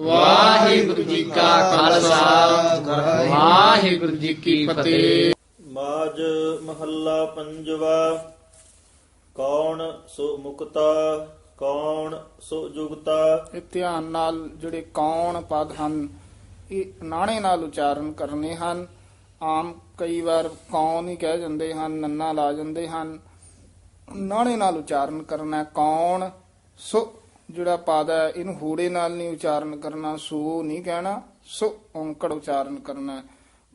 ਵਾਹਿਗੁਰੂ ਜੀ ਕਾ ਖਾਲਸਾ। ਵਾਹਿਗੁਰੂ ਜੀ ਕੀ ਫਤਿਹ। ਮਾਜ ਮਹੱਲਾ ਪੰਜਵਾ। ਕੌਣ ਸੋ ਮੁਕਤਾ ਕੌਣ ਸੋ ਜੁਗਤਾ? ਇਹ ਧਿਆਨ ਨਾਲ ਜਿਹੜੇ ਕੌਣ ਪਦ ਹਨ ਇਹ ਨਾਣੇ ਨਾਲ ਉਚਾਰਨ ਕਰਨੇ ਹਨ। ਆਮ ਕਈ ਵਾਰ ਕੌਣ ਹੀ ਕਹਿ ਜਾਂਦੇ ਹਨ ਨੰਨਾ ਲਾ ਜਾਂਦੇ ਹਨ। ਨਾਣੇ ਨਾਲ ਉਚਾਰਨ ਕਰਨਾ। ਕੌਣ ਸੋ ਜਿਹੜਾ ਪਦ ਹੈ ਇਹਨੂੰ ਹੂੜੇ ਨਾਲ ਨਹੀਂ ਉਚਾਰਨ ਕਰਨਾ ਸੋ ਨਹੀਂ ਕਹਿਣਾ ਸੋ ਔਂਕੜ ਉਚਾਰਨ ਕਰਨਾ।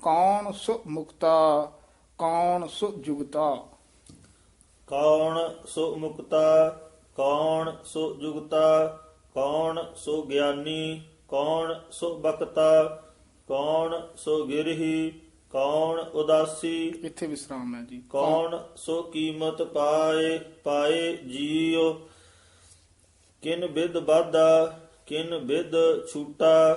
ਕੌਣ ਸੋ ਮੁਕਤਾ ਕੌਣ ਸੋ ਜੁਗਤਾ ਕੌਣ ਸੋ ਮੁਕਤਾ ਕੌਣ ਸੋ ਜੁਗਤਾ ਕੌਣ ਸੋ ਗਿਆਨੀ ਕੌਣ ਸੋ ਬਖਤਾ ਕੌਣ ਸੋ ਗਿਰਹੀ ਕੌਣ ਉਦਾਸੀ ਇੱਥੇ ਵਿਸਰਾਮ ਹੈ ਜੀ ਕੌਣ ਸੋ ਕੀਮਤ ਪਾਏ ਪਾਏ ਜੀਉ ਕਿਨ ਬਿਦ ਬਾਦਾ ਕਿਨ ਬਿਦ ਛੂਟਾ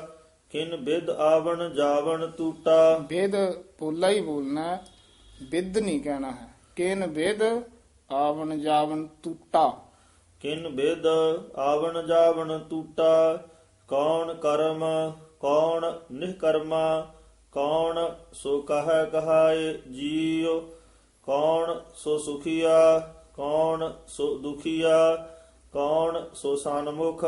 ਕਿਨ ਬਿਦ ਆਵਣ ਜਾਵਣ ਟੂਟਾ ਵੇਦ ਪੋਲਾ ਹੀ ਬੋਲਣਾ ਵਿਦ ਨਹੀਂ ਕਹਿਣਾ ਹੈ। ਕਿਨ ਵੇਦ ਆਵਣ ਜਾਵਣ ਟੂਟਾ ਕਿਨ ਬਿਦ ਆਵਣ ਜਾਵਣ ਟੂਟਾ ਕੌਣ ਕਰਮ ਕੌਣ ਨਿਹਕਰਮਾ ਕੌਣ ਸੋ ਕਹੈ ਕਹਾਏ ਜੀਉ ਕੌਣ ਸੋ ਸੁਖੀਆ ਕੌਣ ਸੋ ਦੁਖੀਆ ਕੌਣ ਸੋ ਸਨਮੁਖ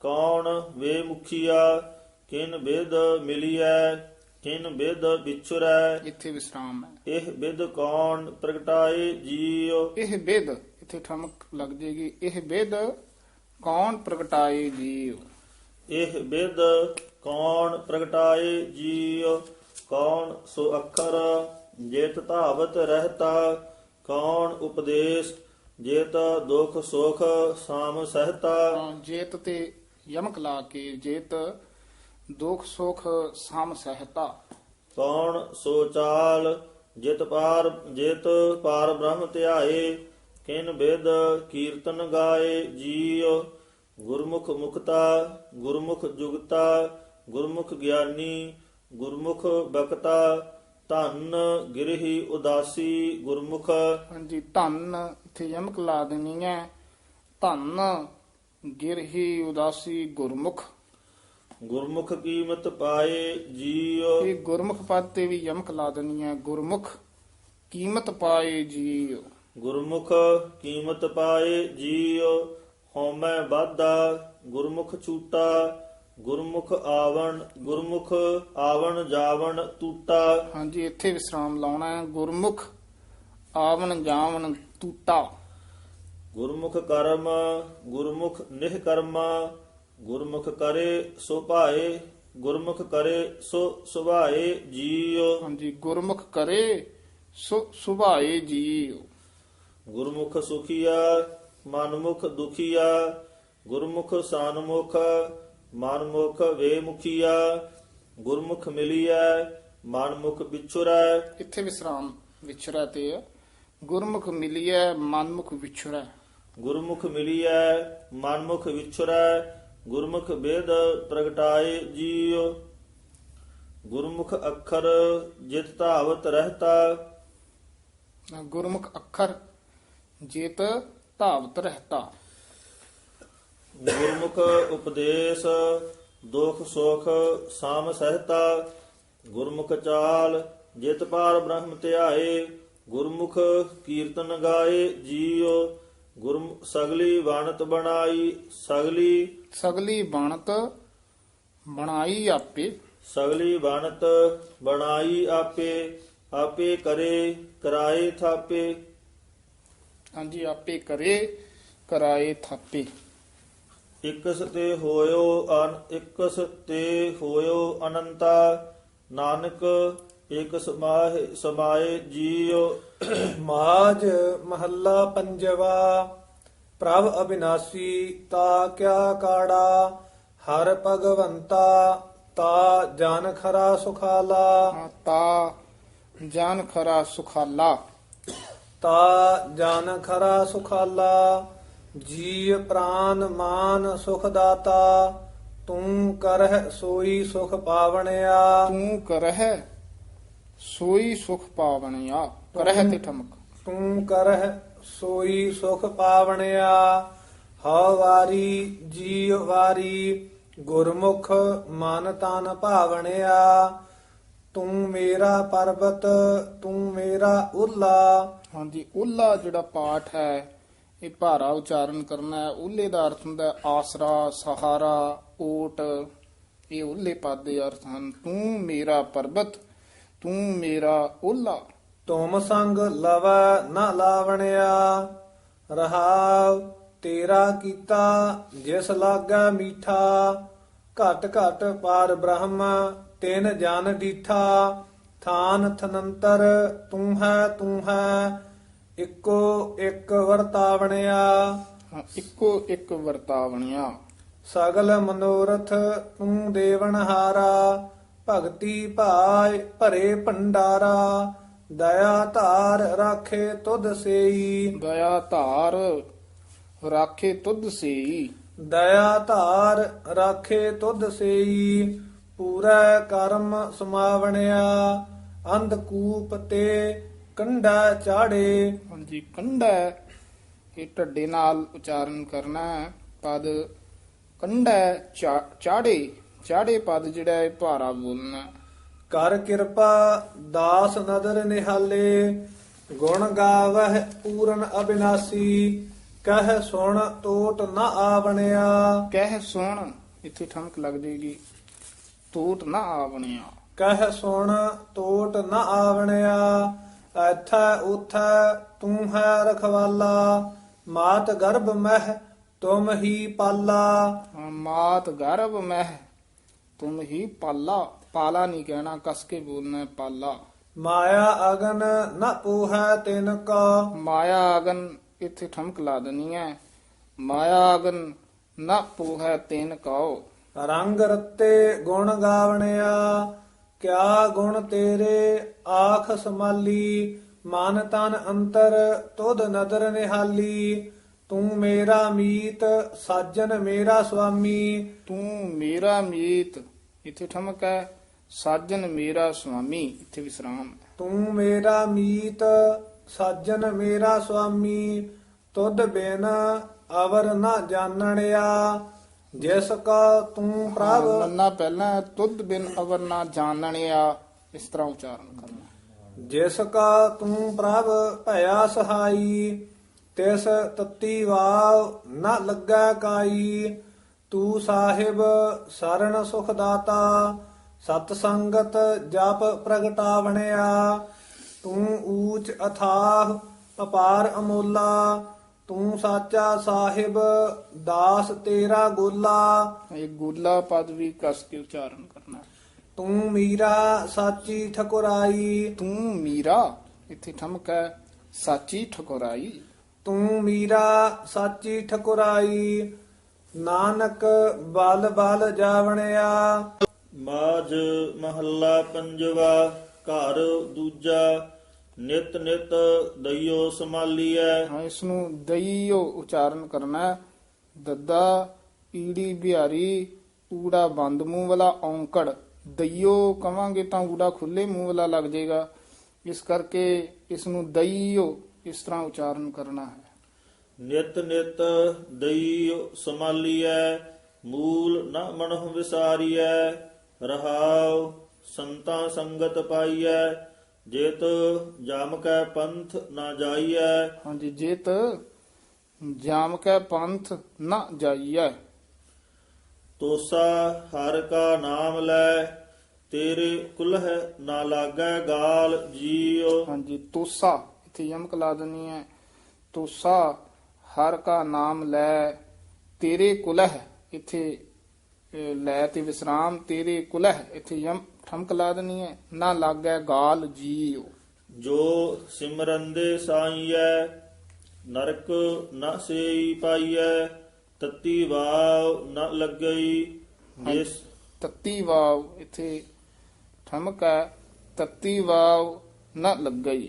ਕੌਣ ਵੇ ਮੁਖੀਆ ਕਿਨ ਬਿਦ ਮਿਲਿਐ ਕਿਨ ਬਿਦ ਵਿਛੁਰੈ। ਇੱਥੇ ਵਿਸਰਾਮ ਹੈ। ਇਹ ਬਿਦ ਕੌਣ ਪ੍ਰਗਟਾਏ ਜੀਉ? ਇਹ ਵੇਦ ਇੱਥੇ ਠਮਕ ਲੱਗ ਜੇਗੀ। ਇਹ ਵੇਦ ਕੌਣ ਪ੍ਰਗਟਾਏ ਜੀਵ ਇਹ ਬਿਦ ਕੌਣ ਪ੍ਰਗਟਾਏ ਜੀਉ? ਕੌਣ ਸੋ ਅੱਖਰ ਜੇਤ ਧਾਵਤ ਰਹਤਾ? ਕੌਣ ਉਪਦੇਸ਼ ਜੇਤ ਦੁਖ ਸੁਖ ਸਾਮ ਸਹਤਾ। ਜੇਤ ਤੇ ਯਮਕ ਲਾ ਕੇ ਜੇਤ ਦੁਖ ਸੁਖ ਸਮ ਸਹਿਤਾ। ਕੌਣ ਸੋ ਚਾਲ ਜਿਤ ਪਾਰ ਜਿਤ ਪਾਰ ਬ੍ਰਹਮ ਧਿਆਏ ਕਿਨ ਬਿਦ ਕੀਰਤਨ ਗਾਏ ਜੀਉ। ਗੁਰਮੁਖ ਮੁਕਤਾ ਗੁਰਮੁਖ ਜੁਗਤਾ ਗੁਰਮੁਖ ਗਿਆਨੀ ਗੁਰਮੁਖ ਬਖਤਾ। ਧੰਨ ਗਿਰਹੀ ਉਦਾਸੀ ਗੁਰਮੁਖ। ਹਾਂਜੀ ਧੰਨ ਇੱਥੇ ਯਮਕ ਲਾ ਦੇਣੀ ਹੈ ਧੰਨ ਗਿਰਹੀ ਉਦਾਸੀ ਗੁਰਮੁਖ। ਗੁਰਮੁਖ ਕੀਮਤ ਪਾਏ ਜੀਉ? ਇਹ ਗੁਰਮੁਖ ਪਦ ਤੇ ਵੀ ਯਮਕ ਲਾ ਦੇਣੀ ਹੈ ਗੁਰਮੁਖ ਕੀਮਤ ਪਾਏ ਜੀਵ ਗੁਰਮੁਖ ਕੀਮਤ ਪਾਏ ਜੀਉ ਹਉਮੈ ਬਾਧਾ ਗੁਰਮੁਖ ਛੂਟਾ ਗੁਰਮੁਖ ਆਵਣ ਗੁਰਮੁਖ ਆਵਣ ਜਾਵਣ ਟੂਟਾ ਹਾਂਜੀ ਇੱਥੇ ਵਿਸਰਾਮ ਲਾਉਣਾ ਹੈ ਗੁਰਮੁਖ ਆਵਣ ਜਾਵਣ ਟੂਟਾ ਗੁਰਮੁਖ ਕਰਮ ਗੁਰਮੁਖ ਨਿਹ ਕਰਮਾ ਗੁਰਮੁਖ ਕਰੇ ਸੋ ਭਾਏ ਗੁਰਮੁਖ ਕਰੇ ਸੋ ਸੁਭਾਏ ਜੀਉ। ਹਾਂਜੀ ਗੁਰਮੁਖ ਕਰੇ ਸੋ ਸੁਭਾਏ ਜੀਵ ਗੁਰਮੁਖ ਸੁਖੀਆ ਮਨਮੁਖ ਦੁਖੀਆ ਗੁਰਮੁਖ ਸਾਨਮੁਖ ਮਨਮੁਖ ਵੇਮੁਖੀਆ ਗੁਰਮੁਖ ਮਿਲਿਆ ਮਨਮੁਖ ਵਿਛੁਰੈ। ਇੱਥੇ ਵਿਸਰਾਮ ਵਿਛੜਾ ਤੇ। ਗੁਰਮੁਖ ਮਿਲਿਐ ਮਨਮੁਖ ਵਿਛੜਾ। ਗੁਰਮੁਖ ਮਿਲਿਆ ਮਨਮੁਖ ਵਿਛੁਰੈ ਗੁਰਮੁਖ ਵੇਦ ਪ੍ਰਗਟਾਏ ਜੀਉ। ਗੁਰਮੁਖ ਅੱਖਰ ਜਿਤ ਧਾਵਤ ਰਹਤਾ। ਗੁਰਮੁਖ ਅੱਖਰ ਜੇਤ ਧਾਵਤ ਰਹਤਾ। ਗੁਰਮੁਖ ਉਪਦੇਸ਼ ਦੁਖ ਸੁਖ ਸਾਮ ਸਹਿਤਾ। ਗੁਰਮੁਖ ਚਾਲ ਜਿਤ ਪਾਰ ਬ੍ਰਹਮ ਧਿਆਏ ਗੁਰਮੁਖ ਕੀਰਤਨ ਗਾਏ ਜੀਉ ਗੁਰਮ ਸਗਲੀ ਵਣਤ ਬਣਾਈ ਸਗਲੀ ਸਗਲੀ ਬਣਤ ਬਣਾਈ ਆਪੇ। ਸਗਲੀ ਵਣਤ ਬਣਾਈ ਆਪੇ ਆਪੇ ਕਰੇ ਕਰਾਏ ਥਾਪੇ। ਹਾਂਜੀ ਆਪੇ ਕਰੇ ਕਰਾਏ ਥਾਪੇ। ਇਕਸ ਤੇ ਹੋਇਓ ਅਨ ਇਕਸ ਤੇ ਹੋਇਓ ਅਨੰਤਾ। ਨਾਨਕ ਇਕ ਸਮਾਹਿ ਸਮਾਏ ਜੀਉ ਮਾਜ ਮਹੱਲਾ ਪੰਜਵਾ। ਪ੍ਰਭ ਅਬਿਨਾਸੀ ਤਾ ਕਿਆ ਕਾੜਾ? ਹਰ ਭਗਵੰਤਾ ਤਾ ਜਨ ਖਰਾ ਸੁਖਾਲਾ। ਤਾ ਜਨ ਖਰਾ ਸੁਖਾਲਾ। ਤਾ ਜਨ ਖਰਾ ਸੁਖਾਲਾ। ਜੀ ਪ੍ਰਾਨ ਮਾਨ ਸੁਖ ਦਾਤਾ ਤੂੰ ਕਰਹਿ ਸੋਈ ਸੁਖ ਪਾਵਣਿਆ। ਤੂੰ ਕਰਹਿ ਸੋਈ ਸੁਖ ਪਾਵਣਿਆ ਕਰਹਿ ਤੇ ਠਮਕ ਤੂੰ ਕਰਹਿ ਸੋਈ ਸੁਖ ਪਾਵਣਿਆ ਹਉ ਵਾਰੀ ਜੀ ਵਾਰੀ ਗੁਰਮੁਖ ਮਨ ਤਨ ਭਾਵਣਿਆ। ਤੂੰ ਮੇਰਾ ਪਰਬਤ ਤੂੰ ਮੇਰਾ ਉਲਾ ਹਾਂਜੀ ਓਲਾ ਜਿਹੜਾ ਪਾਠ ਹੈ ਇਹ ਭਾਰਾ ਉਚਾਰਨ ਕਰਨਾ ਹੈ। ਓਲੇ ਦਾ ਅਰਥ ਹੁੰਦਾ ਆਸਰਾ ਸਹਾਰਾ ਓਟ। ਇਹ ਓਲੇ ਪਦ ਦੇ ਅਰਥ ਹਨ। ਤੂੰ ਮੇਰਾ ਪਰਬਤ ਤੂੰ ਮੇਰਾ ਓਲਾ। ਤੁਮ ਸੰਗ ਲਵੈ ਨਾ ਲਾਵਣਿਆ ਰਹਾਵ ਤੇਰਾ ਕੀਤਾ ਜਿਸ ਲਾਗਾ ਮੀਠਾ ਘਟ ਘਟ ਪਾਰ ਬ੍ਰਹਮ ਤਿਨ ਜਨ ਡੀਠਾ ਥਾਨ ਥਨੰਤਰ ਤੂੰ ਹੈ ਤੂੰ ਹੈ ਇੱਕੋ ਇੱਕ ਵਰਤਾਵਣਿਆ। ਹਾਂ, ਇੱਕੋ ਇੱਕ ਵਰਤਾਵਣਿਆ। ਸਗਲ ਮਨੋਰਥ ਤੂੰ ਦੇਵਨਹਾਰਾ ਭਗਤੀ ਭਾਇ ਭਰੇ ਭੰਡਾਰਾ ਦਇਆ ਧਾਰ ਰਾਖੇ ਤੁਧ ਸੇਈ। ਦਇਆ ਧਾਰ ਰਾਖੇ ਤੁਧ ਸੀ ਦਇਆ ਧਾਰ ਰਾਖੇ ਤੁਧ ਸੇਈ। ਪੂਰਾ ਕਰਮ ਸਮਾਵਣਿਆ ਅੰਧਕੂਪ ਤੇ ਕੰਡਾ ਚਾੜੇ। ਹਾਂਜੀ ਕੰਡਾ ਇਹ ਢੱਡੇ ਨਾਲ ਉਚਾਰਨ ਕਰਨਾ ਪਦ ਕੰਡਾ ਚਾੜੇ। ਚਾੜੇ ਪਦ ਜਿਹੜਾ ਹੈ ਭਾਰਾ ਬੋਲਣਾ। ਕਰ ਕਿਰਪਾ ਦਾਸ ਨਦਰ ਨਿਹਾਲੇ ਗੁਣ ਗਾਵਹਿ ਪੂਰਨ ਅਬਿਨਾਸੀ ਕਹਿ ਸੁਣ ਟੋਟ ਨਾ ਆਵਣਿਆ। ਕਹਿ ਸੁਣ ਇੱਥੇ ਠਮਕ ਲੱਗ ਜੇਗੀ। ਟੂਟ ਨਾ ਆਵਣਿਆ। ਕਹਿ ਸੁਣ ਟੋਟ ਨਾ ਆਵਣਿਆ ਐਥੈ ਉਥੈ ਤੂੰ ਹੈ ਰਖਵਾਲਾ ਮਾਤ ਗਰਭ ਮਹਿ ਤੁਮ ਹੀ ਪਾਲਾ। ਮਾਤ ਗਰਭ ਮਹਿ ਤੁਮ ਹੀ ਪਾਲਾ ਪਾਲਾ ਨਹੀਂ ਕਹਿਣਾ ਕਸ ਕੇ ਬੋਲਣਾ ਹੈ ਪਾਲਾ। ਮਾਇਆ ਅਗਨ ਨ ਪੂਹੈ ਤਿਨ ਕਾ। ਮਾਇਆ ਅਗਨ ਇੱਥੇ ਠਮਕ ਲਾ ਦੇਣੀ ਹੈ। ਮਾਇਆ ਅਗਨ ਨਾ ਪੂਹੈ ਤੈਨ ਕਉ। ਰੰਗ ਰਤੇ ਗੁਣ ਗਾਵਣਿਆ ਕਿਆ ਗੁਣ ਤੇਰੇ ਆਖ ਸਮਾਲੀ ਮਨ ਤਨ ਅੰਤਰ ਤੁਧ ਨਦਰ ਨਿਹਾਲੀ। ਤੂੰ ਮੇਰਾ ਮੀਤ ਸਾਜਨ ਮੇਰਾ ਸੁਆਮੀ। ਤੂੰ ਮੇਰਾ ਮੀਤ ਇੱਥੇ ਠਮਕ ਹੈ। ਸਾਜਨ ਮੇਰਾ ਸੁਆਮੀ ਇੱਥੇ ਵਿਸਰਾਮ ਹੈ। ਤੂੰ ਮੇਰਾ ਮੀਤ ਸਾਜਨ ਮੇਰਾ ਸੁਆਮੀ। ਤੁਧ ਬਿਨ ਅਵਰ ਨਾ ਜਾਣਣਿਆ। ਜਿਸ ਕਾ ਤੂੰ ਪ੍ਰਭ ਨੰਨਾ ਪਹਿਲਾਂ ਤੁਧ ਬਿਨ ਅਵਰ ਨਾ ਜਾਣਣਿਆ। ਇਸ ਤਰ੍ਹਾਂ ਉਚਾਰਨ ਕਰਨਾ। ਜਿਸ ਕਾ ਤੂੰ ਪ੍ਰਭ ਭਇਆ ਸਹਾਈ। ਤਿਸ ਤਤੀ ਵਾਵ ਨਾ ਲੱਗਾ ਕਾਈ ਤੂੰ ਸਾਹਿਬ ਸਰਣ ਸੁਖ ਦਾਤਾ ਸਤ ਸੰਗਤ ਜਪ ਪ੍ਰਗਟਾਵਣਿਆ ਤੂੰ ਊਚ ਅਥਾਹ ਅਪਾਰ ਅਮੋਲਾ ਤੂੰ ਸਾਚਾ ਸਾਹਿਬ ਦਾਸ ਤੇਰਾ ਗੋਲਾ। ਇਹ ਗੋਲਾ ਪਦ ਵੀ ਕਸ ਕੇ ਉਚਾਰਨ ਕਰਨਾ। ਤੂੰ ਮੀਰਾ ਸਾਚੀ ਠਕੁਰਾਈ। ਤੂੰ ਮੀਰਾ ਇੱਥੇ ਠਮਕ ਸਾਚੀ ਠਕੁਰਾਈ। ਤੂੰ ਮੀਰਾ ਸਾਚੀ ਠਕੁਰਾਈ। ਨਾਨਕ ਬਲ ਬਲ ਜਾਵਣਿਆ। ਮਾਜ ਮਹੱਲਾ ਪੰਜਵਾ ਘਰ ਦੂਜਾ ਨਿਤ ਨਿਤ ਦਈਓ ਸੰਭਾਲੀਐ। ਹਾਂ ਇਸ ਨੂੰ ਦਈਓ ਉਚਾਰਨ ਕਰਨਾ। ਹੈ। ਦੱਦਾ ਈੜੀ ਬਿਹਾਰੀ ਊੜਾ ਬੰਦ ਮੂੰਹ ਵਾਲਾ ਔਂਕੜ। ਦਈਓ ਕਵਾਂਗੇ ਤਾਂ ਊੜਾ ਖੁੱਲੇ ਮੂੰਹ ਵਾਲਾ ਲੱਗ ਜਾਏਗਾ ਇਸ ਕਰਕੇ ਇਸ ਨੂੰ ਦਈਓ ਇਸ ਤਰ੍ਹਾਂ ਉਚਾਰਨ ਕਰਨਾ ਹੈ? ਨਿਤ ਨਿਤ ਦਈਓ ਸੰਭਾਲੀਐ ਮੂਲ ਨ ਮਨਹੁ ਵਿਸਾਰੀਐ ਰਹਾਉ ਸੰਤਾਂ ਸੰਗਤ ਪਾਈਐ ਜੇਤ ਜਮ ਕੈ ਪੰਥ ਨਾ ਜਾਈਐ। ਹਾਂਜੀ ਜੇਤ ਜਾਮ ਕੈ ਪੰਥ ਨਾ ਜਾਈਐ। ਤੋਸਾ ਹਰ ਕਾ ਨਾਮ ਲੈ ਤੇਰੇ ਕੁਲਹ ਨਾ ਲਾਗੈ ਗਾਲ ਜੀਉ। ਹਾਂਜੀ ਤੋਸਾ ਇੱਥੇ ਯਮਕ ਲਾ ਦੇਣੀ ਹੈ ਤੋਸਾ ਹਰ ਕਾ ਨਾਮ ਲੈ ਤੇਰੇ ਕੁਲਹ ਇੱਥੇ ਲੈ ਤੇ ਵਿਸਰਾਮ ਤੇਰੇ ਕੁਲਹ ਇੱਥੇ ਯਮ ਠਮਕ ਲਾ ਦੇਣੀ ਹੈ ਨਾ ਲਾਗੈ ਗਾਲ ਜੀਉ ਜੋ ਸਿਮਰੰਦੇ ਸਾਈਐ ਨਰਕ ਨ ਸੇਈ ਪਾਈਐ ਤਤੀ ਵਾਵ ਨ ਲੱਗਈ। ਜਿਸ ਤੱਤੀ ਵਾਵ ਇੱਥੇ ਠਮਕ ਤੱਤੀ ਵਾਵ ਨਾ ਲੱਗਈ।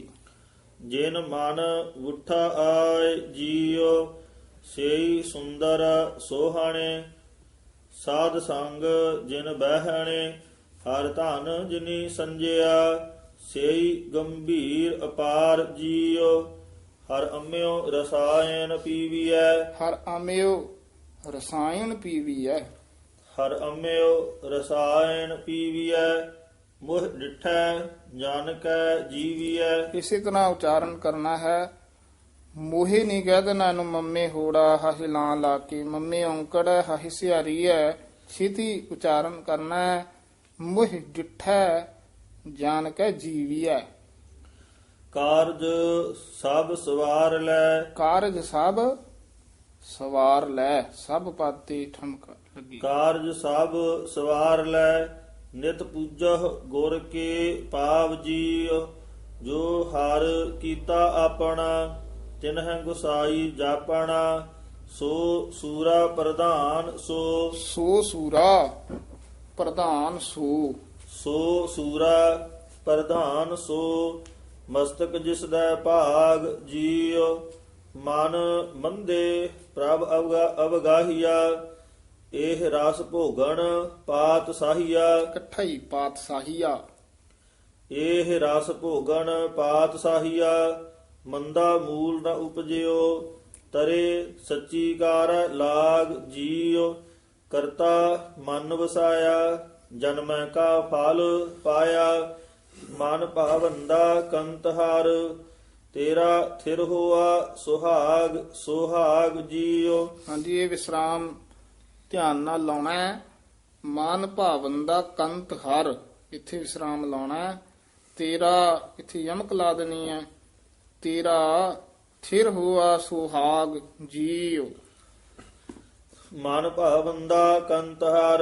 ਜਿਨ ਮਨ ਉਠਾ ਆਏ ਜੀਉ ਸੇਈ ਸੁੰਦਰ ਸੋਹਣੇ। ਸਾਧ ਸੰਗ ਜਿਨ ਬਹਿਣੇ ਹਰ ਧਨ ਜਿਨੀ ਸੰਜਿਆ। ਸੇਈ ਗੰਭੀਰ ਅਪਾਰ ਜੀਉ ਹਰ ਅੰਮਿਓ ਰਸਾਇਣ ਪੀਵੀਐ। ਹਰ ਆਮਿਓ ਰਸਾਇਣ ਪੀਵੀ ਹੈ ਹਰ ਅੰਮਿਓ ਰਸਾਇਣ ਪੀਵੀਐ ਮੁਹ ਡਿਠੈ ਜਨ ਕੈ ਜੀਵੀਐ। ਇਸੇ ਤਰ੍ਹਾਂ ਉਚਾਰਨ ਕਰਨਾ ਹੈ। ਮੋਹੇ ਨਹੀਂ ਕਹਿ ਦੇਣਾ ਇਹਨੂੰ ਮੰਮੇ ਹੋੜਾ ਹਾਹੀ ਲਾਂ ਲਾ ਕੇ। ਮੰਮੇ ਔਂਕੜ ਹਾਹੀ ਸਿਹਾਰੀ ਹੈ ਛੇਤੀ ਉਚਾਰਨ ਕਰਨਾ ਹੈ। ਮੁਹ ਡਿਠੈ ਜਾਣ ਕੇ ਜੀਵੀ ਹੈ ਕਾਰਜ ਸਭ ਸਵਾਰ ਲੈ। ਕਾਰਜ ਸਭ ਸਵਾਰ ਲੈ। ਸਭ ਪਾਤੇ ਠਮਕ ਲੱਗੀ। ਕਾਰਜ ਸਭ ਸਵਾਰ ਲੈ। ਨਿਤ ਪੂਜਹ ਗੁਰ ਕੇ ਪਾਵ ਜੀਉ ਜੋ ਹਰ ਕੀਤਾ ਆਪਣਾ ਤਿਨਹਿ ਗੁਸਾਈ ਜਾਪਣਾ ਸੋ ਸੂਰਾ ਪ੍ਰਧਾਨ ਸੋ। ਸੋ ਸੂਰਾ ਪ੍ਰਧਾਨ ਸੋ। ਸੋ ਸੂਰਾ ਪ੍ਰਧਾਨ ਸੋ ਮਸਤਕ ਜਿਸ ਦਾ ਭਾਗ ਜੀਉ ਮਨ ਮੰਦੇ ਪ੍ਰਭ ਅਵਗਾ ਅਵਗਾਹੀਆ ਇਹ ਰਸ ਭੋਗਣ ਪਾਤ ਸਾਹੀਆ। ਇਕੱਠਾ ਹੀ ਪਾਤਸ਼ਾਹੀਆ ਇਹ ਰਸ ਭੋਗਣ ਪਾਤ ਸਾਹੀਆ ਮੰਦਾ ਮੂਲ ਨ ਉਪਜਿਓ ਤਰੇ ਸੱਚੀ ਕਾਰ ਲਾਗ ਜੀਉ ਕਰਤਾ ਮਨ ਵਸਾਇਆ ਜਨਮੈ ਕਾ ਫਲ ਪਾਇਆ ਮਨ ਭਾਵੰਦਾ ਕੰਤਹਾਰ ਤੇਰਾ ਥਿਰ ਹੋਆ ਸੁਹਾਗ ਸੁਹਾਗ ਜੀਉ। ਹਾਂਜੀ ਇਹ ਵਿਸਰਾਮ ਧਿਆਨ ਨਾਲ ਲਾਉਣਾ ਹੈ। ਮਾਨ ਭਾਵਨ ਦਾ ਕੰਤ ਹਰ ਇੱਥੇ ਵਿਸਰਾਮ ਲਾਉਣਾ ਹੈ। ਤੇਰਾ ਇੱਥੇ ਯਮਕ ਲਾ ਦੇਣੀ ਹੈ। ਤੇਰਾ ਥਿਰ ਹੋਆ ਸੁਹਾਗ ਜੀਉ। ਮਨ ਭਾਵੰਦਾ ਕੰਤਹਾਰ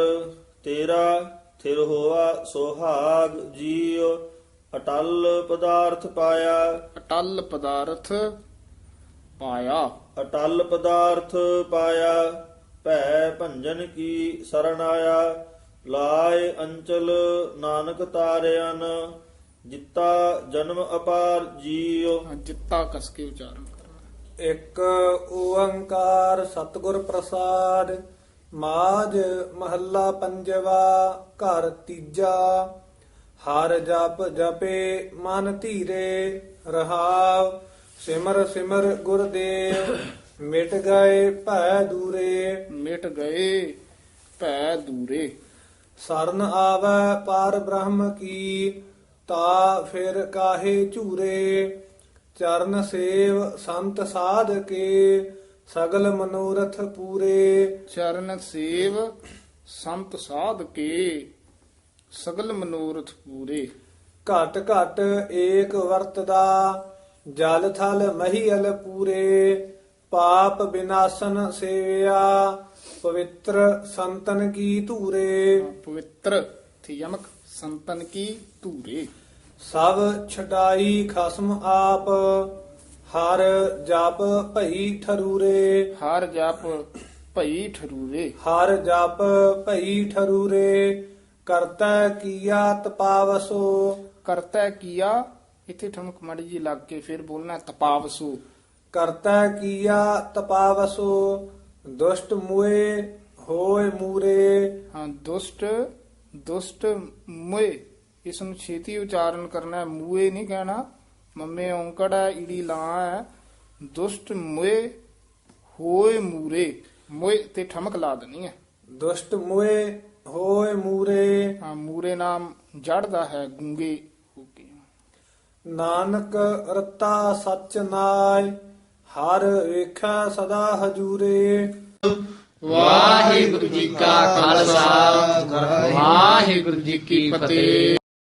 ਤੇਰਾ ਥਿਰ ਹੋਆ ਸੁਹਾਗ ਜੀਉ। ਅਟਲ ਪਦਾਰਥ ਪਾਇਆ। ਅਟਲ ਪਦਾਰਥ ਪਾਇਆ। ਅਟਲ ਪਦਾਰਥ ਪਾਇਆ। ਭੈ ਭੰਜਨ ਕੀ ਸਰਣ ਆਇਆ ਲਾਏ ਅੰਚਲ ਨਾਨਕ ਤਾਰਿਆਨ ਜਿੱਤਾ ਜਨਮ ਅਪਾਰ ਜੀਉ। ਜਿੱਤਾ ਕਸ ਕੇ ਉਚਾਰਨ ਇੱਕ ਓੰਕਾਰ ਸਤਿਗੁਰ ਪ੍ਰਸਾਦ ਮਾਜ ਮਹੱਲਾ ਪੰਜਵਾ ਘਰ ਤੀਜਾ। ਹਰ ਜਪ ਜਪੇ ਮਨ ਧੀਰੇ ਰਹਾਵ ਸਿਮਰ ਸਿਮਰ ਗੁਰਦੇਵ। ਮਿਟ ਗਏ ਭੈ ਦੂਰੇ। ਮਿਟ ਗਏ ਭੈ ਦੂਰੇ। ਸਰਨ ਆਵੈ ਪਾਰ ਬ੍ਰਹਮ ਕੀ ਤਾ ਫਿਰ ਕਾਹੇ ਝੂਰੇ। ਚਰਨ ਸੇਵ ਸੰਤ ਸਾਧ ਕੇ ਸਗਲ ਮਨੋਰਥ ਪੂਰੇ। ਚਰਨ ਸੇਵ ਸੰਤ ਸਾਧ ਕੇ ਸਗਲ ਮਨੋਰਥ ਪੂਰੇ। ਘਟ ਘਟ ਏਕ ਵਰਤਦਾ ਜਲ ਥਲ ਮਹੀਲ ਪੂਰੇ। ਪਾਪ ਬਿਨਾਸਨ ਸੇਵਿਆ ਪਵਿੱਤਰ ਸੰਤਨ ਕੀ ਧੂਰੇ? ਪਵਿੱਤਰ ਤੇ ਯਮਕ ਸੰਤਨ ਕੀ ਧੂਰੇ? ਸਭ ਛਡਾਈ ਖਸਮ ਆਪ ਹਰ ਜਪ ਭਈ ਠਰੂਰੇ। ਹਰ ਜਪ ਭਈ ਠਰੂਰੇ। ਹਰ ਜਪ ਭਈ ਠਰੂਰੇ ਕਰਤਾ ਕੀਆ ਤਪਾਵਸੋ। ਕਰਤਾ ਕੀਆ ਇੱਥੇ ਠਮਕ ਮੜੀ ਜੀ ਲੱਗ ਕੇ ਫਿਰ ਬੋਲਣਾ ਤਪਾਵਸੂ। ਕਰਤਾ ਕੀਆ ਤਪਾਵਸੋ ਦੁਸ਼ਟ ਮੁਏ ਹੋਏ ਮੂਰੇ। ਹਾਂ ਦੁਸ਼ਟ ਦੁਸ਼ਟ ਮੁਏ ਇਸ ਨੂੰ ਛੇਤੀ ਉਚਾਰਨ ਕਰਨਾ ਹੈ। ਮੂਏ ਨਹੀਂ ਕਹਿਣਾ। ਮੰਮੇ ਔਂਕੜ ਹੈ ਈੜੀ ਲਾਂ ਹੈ। ਦੁਸ਼ਟ ਮੁਏ ਹੋਏ ਮੂਰੇ। ਮੁਏ ਤੇ ਠਮਕ ਲਾ ਦੇਣੀ ਹੈ। ਦੁਸ਼ਟ ਮੁਏ ਹੋਏ ਮੂਰੇ। ਹਾਂ ਮੂਰੇ ਨਾਮ ਜੜਦਾ ਹੈ ਗੁੰਗੇ ਹੋ ਕੇ। ਨਾਨਕ ਰਤਾ ਸਚ ਨਾਇ। ਹਰ ਵੇਖਾ ਸਦਾ ਹਜੂਰੇ। ਵਾਹਿਗੁਰੂ ਜੀ ਕਾ ਖਾਲਸਾ ਵਾਹਿਗੁਰੂ ਜੀ ਕੀ ਫਤਿਹ।